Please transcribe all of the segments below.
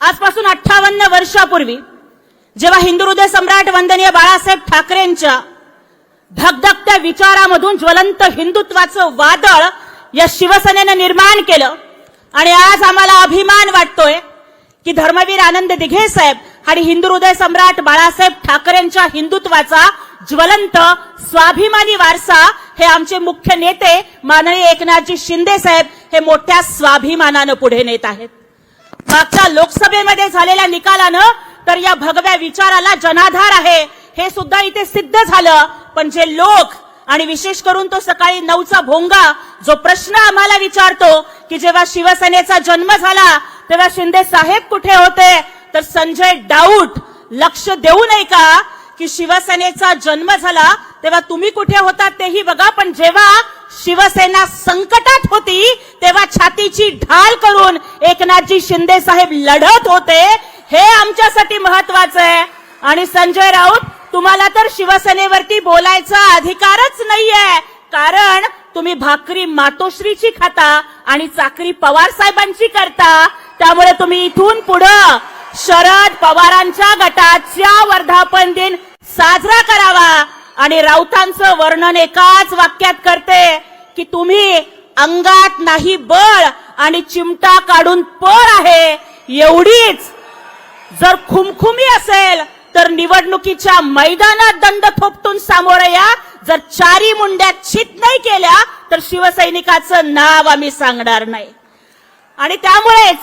आजपासून अठ्ठावन्न वर्षापूर्वी जेव्हा हिंदू हृदय सम्राट वंदनीय बाळासाहेब ठाकरेंच्या धगधगत्या विचारामधून ज्वलंत हिंदुत्वाचं वादळ या शिवसेनेनं निर्माण केलं आणि आज आम्हाला अभिमान वाटतोय की धर्मवीर आनंद दिघे साहेब आणि हिंदू हृदय सम्राट बाळासाहेब ठाकरेंच्या हिंदुत्वाचा ज्वलंत स्वाभिमानी वारसा हे आमचे मुख्य नेते माननीय एकनाथजी शिंदे साहेब हे मोठ्या स्वाभिमानानं पुढे नेत आहेत. मागच्या लोकसभेमध्ये झालेल्या निकालानं तर या भगव्या विचाराला जनाधार आहे. हे सुद्धा इथे सिद्ध झालं. पण जे लोक आणि विशेष करून तो सकाळी नऊचा भोंगा जो प्रश्न आम्हाला विचारतो की जेव्हा शिवसेनेचा जन्म झाला तेव्हा शिंदे साहेब कुठे होते? तर संजय डाऊट लक्ष देऊ नये का की शिवसेनेचा जन्म झाला तेव्हा तुम्ही कुठे होता तेही बघा पण जेव्हा शिवसेना संकटात होती तेव्हा छातीची ढाल करून एकनाथजी शिंदे साहेब लढत होते. हे आमच्यासाठी महत्वाचं आहे. आणि संजय राऊत तुम्हाला तर शिवसेनेवरती बोलायचा अधिकारच नाहीये. कारण तुम्ही भाकरी मातोश्रीची खाता आणि चाकरी पवार साहेबांची करता. त्यामुळे तुम्ही इथून पुढं शरद पवारांच्या गटाच्या वर्धापन दिन साजरा करावा आणि राऊतांचं वर्णन एकाच वाक्यात करते की तुम्ही अंगात नाही बळ आणि चिमटा काढून पळ आहे. एवढीच. जर खुमखुमी असेल तर निवडणुकीच्या मैदानात दंड थोपटून सामोरं या जर चारी मुंड्या छित नाही केल्या तर शिवसैनिकाचं नाव आम्ही सांगणार नाही. आणि त्यामुळेच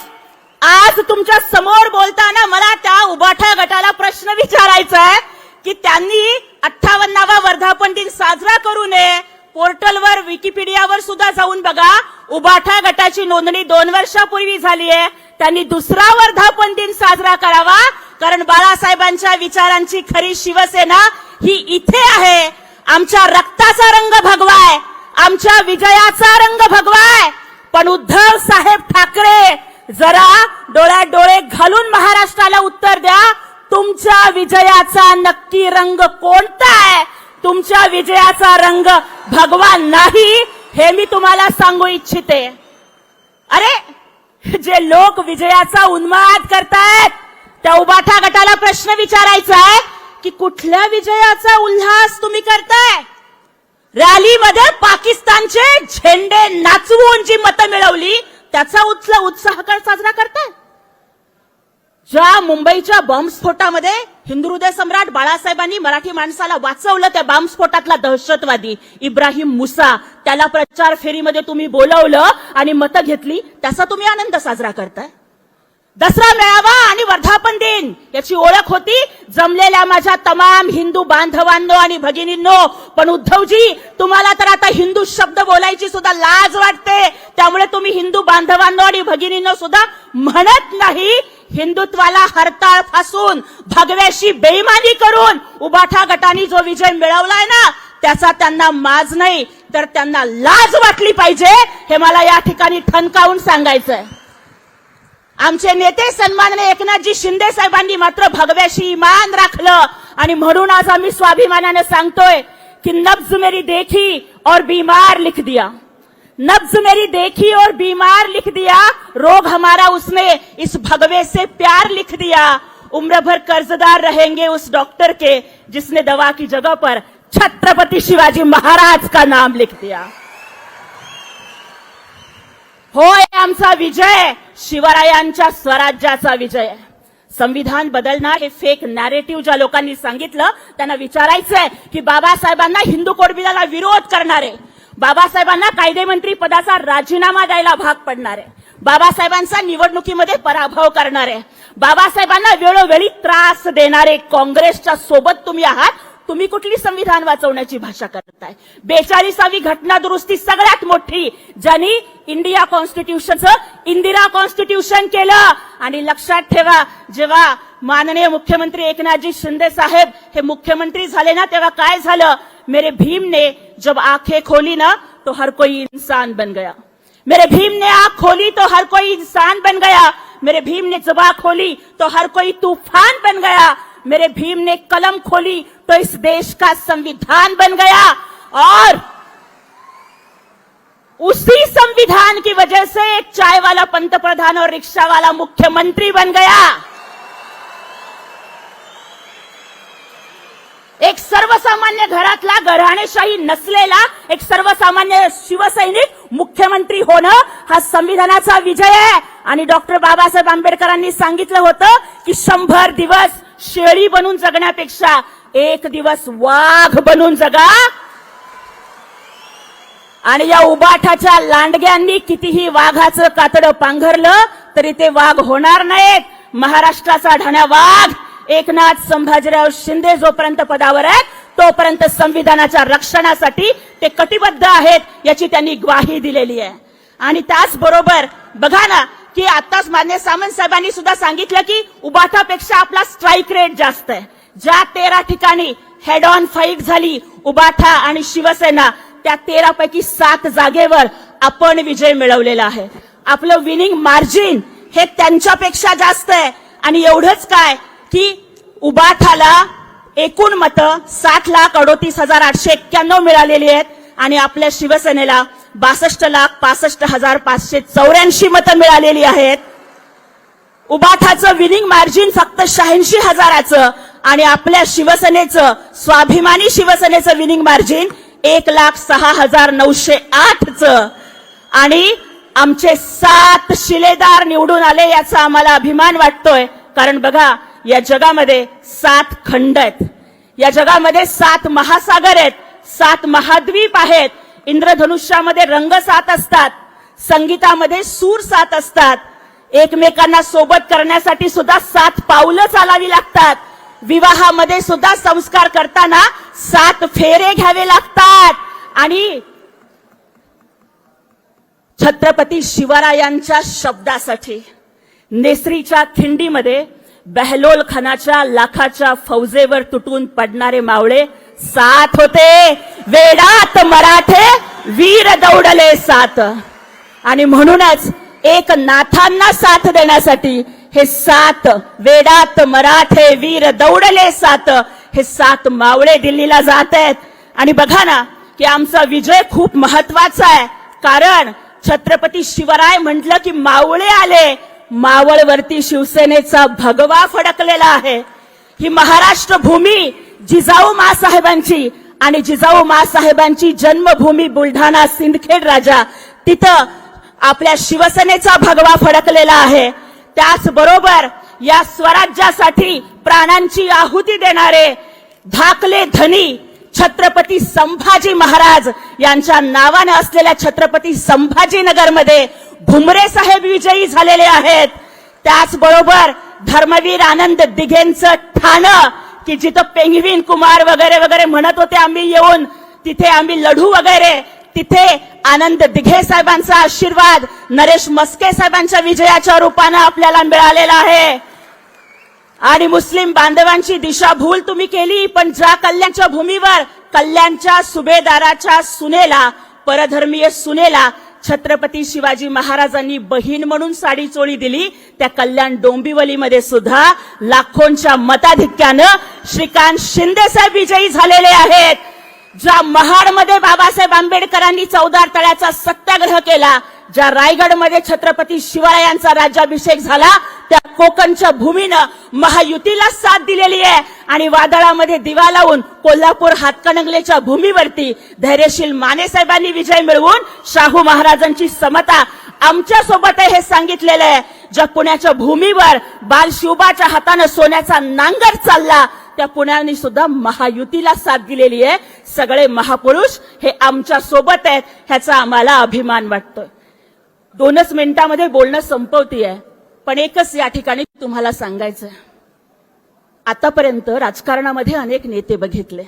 आज तुमच्यासमोर बोलताना मला त्या उबाठा गटाला प्रश्न विचारायचा आहे. की त्यांनी अठ्ठावन्नावा वर्धापन दिन साजरा करू नये. पोर्टलवर विकिपीडियावर सुद्धा जाऊन बघा. उबाठा गटाची नोंदणी दोन वर्षापूर्वी झाली आहे. त्यांनी दुसरा वर्धापन दिन साजरा करावा. कारण बाळासाहेबांच्या विचारांची खरी शिवसेना ही इथे आहे. आमच्या रक्ताचा रंग भगवाय. आमच्या विजयाचा रंग भगवाय. पण उद्धव साहेब ठाकरे जरा डोळ्यात डोळे घालून महाराष्ट्राला उत्तर द्या. तुमच्या विजयाचा नक्की रंग कोणता आहे? तुमच्या विजयाचा रंग भगवान नाही हे मी तुम्हाला सांगू इच्छिते. अरे जे लोक विजयाचा उन्माद करतायत त्या उबाठा गटाला प्रश्न विचारायचा आहे की कुठल्या विजयाचा उल्हास तुम्ही करताय? रॅलीमध्ये पाकिस्तानचे झेंडे नाचवून जी मतं मिळवली त्याचा उत्सव उत्साह साजरा करताय ज्या मुंबईच्या बॉम्बस्फोटामध्ये हिंदू हृदय सम्राट बाळासाहेबांनी मराठी माणसाला वाचवलं त्या बॉम्बस्फोटातला दहशतवादी इब्राहिम मुसा त्याला प्रचार फेरीमध्ये तुम्ही बोलवलं आणि मतं घेतली त्याचा तुम्ही आनंद साजरा करताय? दसरा मेळावा आणि वर्धापन दिन याची ओळख होती. जमलेल्या माझ्या तमाम हिंदू बांधवांनो आणि भगिनींनो पण उद्धवजी तुम्हाला तर आता हिंदू शब्द बोलायची सुद्धा लाज वाटते. त्यामुळे तुम्ही हिंदू बांधवांनो आणि भगिनींनो सुद्धा म्हणत नाही. हिंदुत्वाला हरताळ फासून भगव्याशी बेईमानी करून उबाठा गटाने जो विजय मिळवलाय ना त्याचा त्यांना माज नाही तर त्यांना लाज वाटली पाहिजे हे मला या ठिकाणी ठणकावून सांगायचंय. आमचे नेते सन्माननीय एकनाथजी शिंदे साहेबांनी मात्र भगव्याशी इमान राखलं. आणि म्हणून आज आम्ही स्वाभिमानाने सांगतोय की नब्ज मेरी देखी और बीमार लिख दिया. नब्ज मेरी देखी और बीमार लिख दिया. रोग हमारा उसने इस भगवे से प्यार लिख दिया. उम्र भर कर्जदार रहेंगे उस डॉक्टर के जिसने दवा की जगह पर छत्रपति शिवाजी महाराज का नाम लिख दिया. होय आमचा विजय. शिवरायांच्या स्वराज्याचा विजय. संविधान बदलणार हे फेक नॅरेटिव्ह ज्या लोकांनी सांगितलं त्यांना विचारायचंय की बाबासाहेबांना हिंदू कोडबिलाला विरोध करणारे बाबासाहेबांना कायदेमंत्री पदाचा राजीनामा द्यायला भाग पडणार आहे बाबासाहेबांचा निवडणुकीमध्ये पराभव करणारे बाबासाहेबांना वेळोवेळी त्रास देणारे काँग्रेसच्या सोबत तुम्ही आहात तुम्ही कुठली संविधान वाचवण्याची भाषा करताय? बेचाळीसावी घटना दुरुस्ती सगळ्यात मोठी ज्यांनी इंडिया कॉन्स्टिट्यूशनचं इंदिरा कॉन्स्टिट्यूशन केलं. आणि लक्षात ठेवा जेव्हा माननीय मुख्यमंत्री एकनाथजी शिंदे साहेब हे मुख्यमंत्री झाले ना तेव्हा काय झालं? मेरे भीम ने जब आंखें खोली ना तो हर कोई इंसान बन गया. मेरे भीम ने आंख खोली तो हर कोई इंसान बन गया. मेरे भीम ने जबा खोली तो हर कोई तूफान बन गया. मेरे भीम ने कलम खोली तो इस देश का संविधान बन गया और उसी संविधान की वजह से एक चाय वाला पंतप्रधान और रिक्शा वाला मुख्यमंत्री बन गया। एक सर्वसामान्य घरातला घराणेशाही नसलेला एक सर्वसामान्य शिवसैनिक मुख्यमंत्री होणं हा संविधानाचा विजय आहे. आणि डॉक्टर बाबासाहेब आंबेडकरांनी सांगितलं होतं की शंभर दिवस शेळी बनून जगण्यापेक्षा एक दिवस वाघ बनून जगा. आणि या उबाठाच्या लांडग्यांनी कितीही वाघाचं कातडं पांघरलं तरी ते वाघ होणार नाहीत. महाराष्ट्राचा ढाण्या वाघ एकनाथ संभाजीराव शिंदे जोपर्यंत पदावर आहेत तोपर्यंत संविधानाच्या रक्षणासाठी ते कटिबद्ध आहेत याची त्यांनी ग्वाही दिलेली आहे. आणि त्याचबरोबर बघा ना की आताच मान्य सामंत साहेबांनी सुद्धा सांगितलं की उबाठापेक्षा आपला स्ट्राईक रेट जास्त आहे. ज्या तेरा ठिकाणी हेड ऑन फाईट झाली उबाठा आणि शिवसेना त्या तेरा पैकी सात जागेवर आपण विजय मिळवलेला आहे. आपलं विनिंग मार्जिन हे त्यांच्यापेक्षा जास्त आहे. आणि एवढंच काय की उबाठाला एकूण मतं साठ लाख अडोतीस हजार आठशे एक्क्याण्णव मिळालेली आहेत आणि आपल्या शिवसेनेला बासष्ट लाख पासष्ट हजार पाचशे चौऱ्याऐंशी मतं मिळालेली आहेत. उबाठाचं विनिंग मार्जिन फक्त शहाऐंशी हजाराचं आणि आपल्या शिवसेनेचं स्वाभिमानी शिवसेनेचं विनिंग मार्जिन एक लाख सहा हजार नऊशे आठच. आणि आमचे सात शिलेदार निवडून आले याचा आम्हाला अभिमान वाटतोय. कारण बघा या जगामध्ये सात खंड आहेत. या जगामध्ये सात महासागर आहेत. सात महाद्वीप आहेत. इंद्रधनुष्यामध्ये रंग सात असतात. संगीतामध्ये सूर सात असतात. एकमेकांना सोबत करण्यासाठी सुद्धा सात पावलं चालावी लागतात. विवाहामध्ये सुद्धा संस्कार करताना सात फेरे घ्यावे लागतात. आणि छत्रपती शिवरायांच्या शब्दासाठी नेसरीच्या खिंडीमध्ये बहलोल खानाच्या लाखाच्या फौजेवर तुटून पडणारे मावळे सात होते. वेडात मराठे वीर दौडले सात. आणि म्हणूनच एक नाथांना साथ देण्यासाठी हे सात वेडात मराठे वीर दौडले सात. हे सात मावळे दिल्लीला जात आहेत. आणि बघा ना की आमचा विजय खूप महत्त्वाचा आहे. कारण छत्रपती शिवराय म्हटलं की मावळे आले. मावळवरती शिवसेनेचा भगवा फडकलेला आहे. ही महाराष्ट्र भूमी जिजाऊ मासाहेबांची आणि जिजाऊ मासाहेबांची जन्मभूमी बुलढाणा सिंदखेड राजा. तिथं आपल्या शिवसेनेचा भगवा फडकलेला आहे. त्याचबरोबर या स्वराज्यासाठी प्राणांची आहुती देणारे धाकले धनी छत्रपती संभाजी महाराज यांच्या नावाने असलेल्या छत्रपती संभाजीनगरमध्ये भुमरे साहेब विजयी झालेले आहेत. त्याचबरोबर धर्मवीर आनंद दिघेंचं ठाणं की जिथं पेंगवीन कुमार वगैरे वगैरे म्हणत होते आम्ही येऊन तिथे आम्ही लढू वगैरे तिथे आनंद दिघे साहेबांचा आशीर्वाद नरेश मस्के साहेबांच्या विजयाच्या रूपानं आपल्याला मिळालेला आहे. आणि मुस्लिम बांधवांची दिशाभूल तुम्ही केली पण ज्या कल्याणच्या भूमीवर कल्याणच्या सुभेदाराच्या सुनेला परधर्मीय सुनेला छत्रपती शिवाजी महाराजांनी बहीण म्हणून साडी चोळी दिली त्या कल्याण डोंबिवलीमध्ये सुद्धा लाखोंच्या मताधिक्यानं श्रीकांत शिंदे साहेब विजयी झालेले आहेत. ज्या महाडमध्ये बाबासाहेब आंबेडकरांनी चौदार तळ्याचा सत्याग्रह केला ज्या रायगडमध्ये छत्रपती शिवरायांचा राज्याभिषेक झाला त्या कोकणच्या भूमीनं महायुतीला साथ दिलेली आहे. आणि वादळामध्ये दिवा लावून कोल्हापूर हातकणंगलेच्या भूमीवरती धैर्यशील मानेसाहेबांनी विजय मिळवून शाहू महाराजांची समता आमच्यासोबत हे सांगितलेलं आहे. ज्या पुण्याच्या भूमीवर बाल शिवबाच्या हातानं सोन्याचा नांगर चालला त्या पुण्याने सुद्धा महायुतीला साथ दिलेली आहे. सगळे महापुरुष हे आमच्यासोबत आहेत ह्याचा आम्हाला अभिमान वाटतोय. दोनच मिनिटांमध्ये बोलणं संपवतीये पण एकच या ठिकाणी तुम्हाला सांगायचं आहे. आतापर्यंत राजकारणामध्ये अनेक नेते बघितले.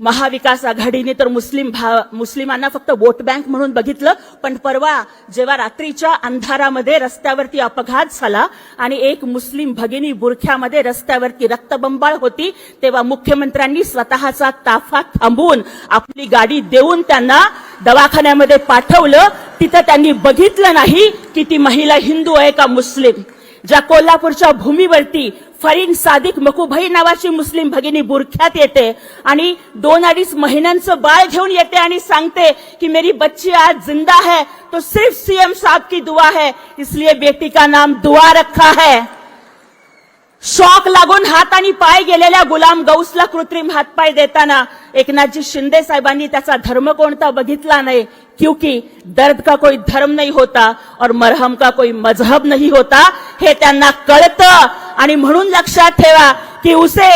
महाविकास आघाडीने तर मुस्लिम भा मुस्लिमांना फक्त वोट बँक म्हणून बघितलं पण परवा जेव्हा रात्रीच्या अंधारामध्ये रस्त्यावरती अपघात झाला आणि एक मुस्लिम भगिनी बुरख्यामध्ये रस्त्यावरती रक्तबंबाळ होती तेव्हा मुख्यमंत्र्यांनी स्वतःचा ताफा थांबवून आपली गाडी देऊन त्यांना दवाखान्यामध्ये पाठवलं. तिथं त्यांनी बघितलं नाही की ती महिला हिंदू आहे का मुस्लिम. ज्या कोल्हापूरच्या भूमीवरती फरीन सादिक मकुभाई नावाची मुस्लिम भगिनी बुरख्यात येते आणि दोन अडीच महिन्यांचं बाळ घेऊन येते आणि सांगते की मेरी बच्ची आज जिंदा है तो सिर्फ सीएम साहब की दुआ है इसलिए बेटी का नाम दुआ रखा है. शॉक लागून हात आणि पाय गेलेल्या गुलाम गौसला कृत्रिम हातपाय देताना एकनाथजी शिंदे साहेबांनी त्याचा धर्म कोणता बघितला नाही. क्योंकि दर्द का कोई धर्म नहीं होता और मरहम का कोई मजहब नहीं होता हे त्यांना कळतं. आणि म्हणून लक्षात ठेवा की उसे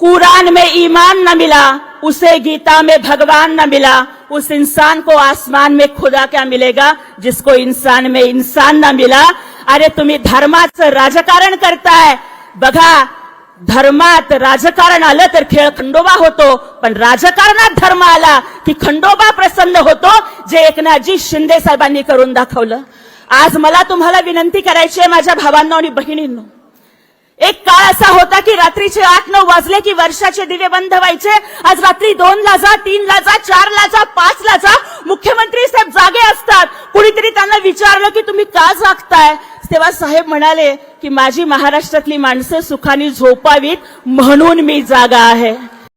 कुरान में ईमान न मिला उसे गीता में भगवान न मिला उस इंसान को आसमान में खुदा क्या मिलेगा जिसको इंसान में इंसान न मिला? अरे तुम्ही धर्माचं राजकारण करताय बघा धर्मात राजकारण आलं तर खेळ खंडोबा होतो पण राजकारणात धर्म आला की खंडोबा प्रसन्न होतो जे एकनाथजी शिंदे साहेबांनी करून दाखवलं. आज मला तुम्हाला विनंती करायची आहे माझ्या भावांनो आणि बहिणींनो. एक काळ असा होता की रात्रीचे आठ नऊ वाजले की वर्षाचे दिवे बंद व्हायचे. आज रात्री दोन ला जा तीन ला जा चार ला जा पाच ला जा मुख्यमंत्री साहेब जागे असतात. कुणीतरी त्यांना विचारलं की तुम्ही का जागताय? तेव्हा साहेब म्हणाले की माझी महाराष्ट्रातली माणसं सुखाने झोपावीत म्हणून मी जागा आहे.